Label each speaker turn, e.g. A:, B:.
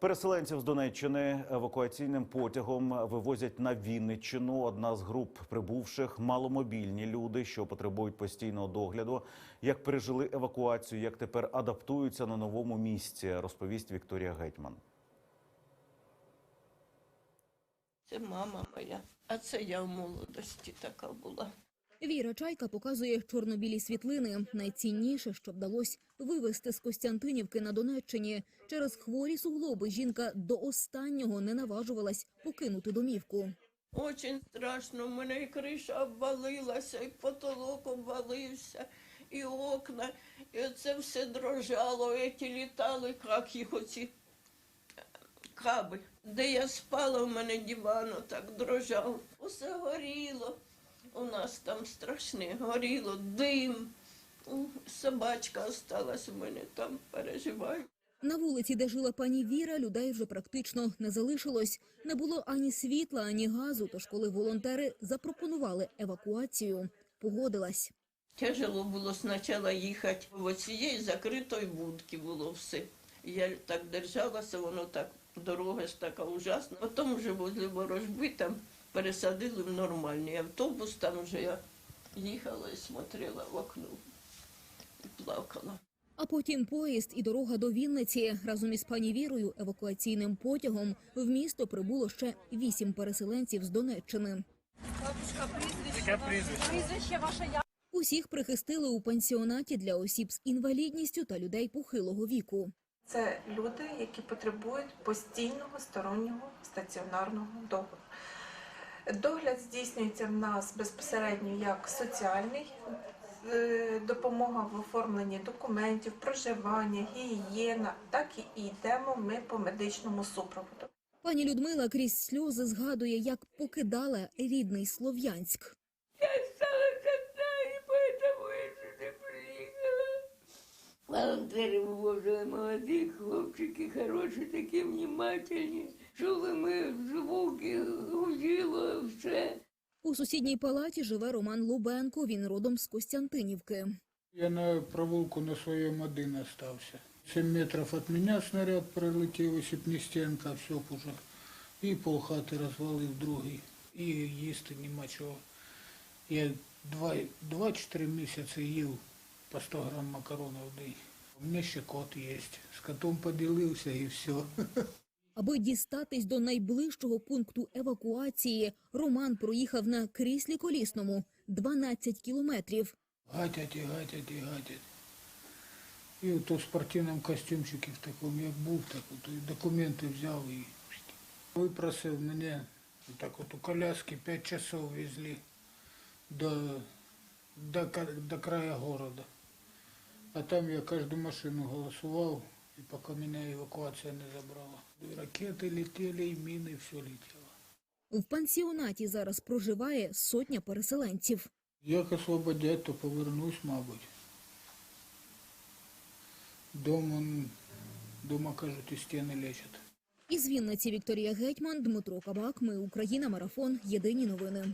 A: Переселенців з Донеччини евакуаційним потягом вивозять на Вінниччину. Одна з груп прибувших маломобільні люди, що потребують постійного догляду. Як пережили евакуацію, як тепер адаптуються на новому місці, розповість Вікторія Гетьман.
B: Це мама моя, а це я в молодості така була.
C: Віра Чайка показує чорно-білі світлини. Найцінніше, що вдалося вивезти з Костянтинівки на Донеччині. Через хворі суглоби жінка до останнього не наважувалась покинути домівку.
B: Очень страшно, в мене і криша обвалилася, і потолок обвалився, і окна, і це все дрожало, ці літали, як їх оці каби. Де я спала, у мене диван так дрожав. Усе горіло. У нас там страшне, горіло, дим. Собачка осталась у мене там, переживаю.
C: На вулиці, де жила пані Віра, людей вже практично не залишилось. Не було ані світла, ані газу. Тож, коли волонтери запропонували евакуацію, погодилась.
B: Тяжело було спочатку їхати в оцієї закритої будки було все. Я так держалася, воно так, дорога ж така ужасна. Потім вже возле ворожби там пересадили в нормальний автобус, там вже я їхала і смотрела в окно і плакала.
C: А потім поїзд і дорога до Вінниці. Разом із пані Вірою евакуаційним потягом в місто прибуло ще вісім переселенців з Донеччини. Усіх прихистили у пансіонаті для осіб з інвалідністю та людей похилого віку.
D: Це люди, які потребують постійного стороннього стаціонарного догляду. Догляд здійснюється в нас безпосередньо як соціальний, е, допомога в оформленні документів, проживання, гігієна, так і йдемо ми по медичному супроводу.
C: Пані Людмила крізь сльози згадує, як покидала рідний Слов'янськ.
B: Волонтери вивозили молоді хлопчики, хороші, такі внимательні. Чули ми звуки, гуділо все.
C: У сусідній палаті живе Роман Лубенко. Він родом з Костянтинівки.
E: Я на провулку на своєму один остався. 7 метрів від мене снаряд прилетів, якщо б не стінка, все уже. І полхати розвалив другий. І їсти нема чого. Я два- 2-4 місяці їв по 100 грам макарону в день. У мене ще кот є. З котом поділився і все.
C: Аби дістатись до найближчого пункту евакуації, Роман проїхав на кріслі колісному 12 кілометрів.
E: Гатять і гатять і гатять. І ото в спортивному костюмчику в такому, як був, так от і документи взяв і випросив мене так от у коляски 5 часов везли до, до, до края города. А там я кожну машину голосував, і поки мене евакуація не забрала. І ракети летіли, і міни, все летіло.
C: В пансіонаті зараз проживає сотня переселенців.
E: Як освободять, то повернусь, мабуть. Дома, дома кажуть, і стіни лечать.
C: Із Вінниці Вікторія Гетьман, Дмитро Кабак. Ми Україна. Марафон. Єдині новини.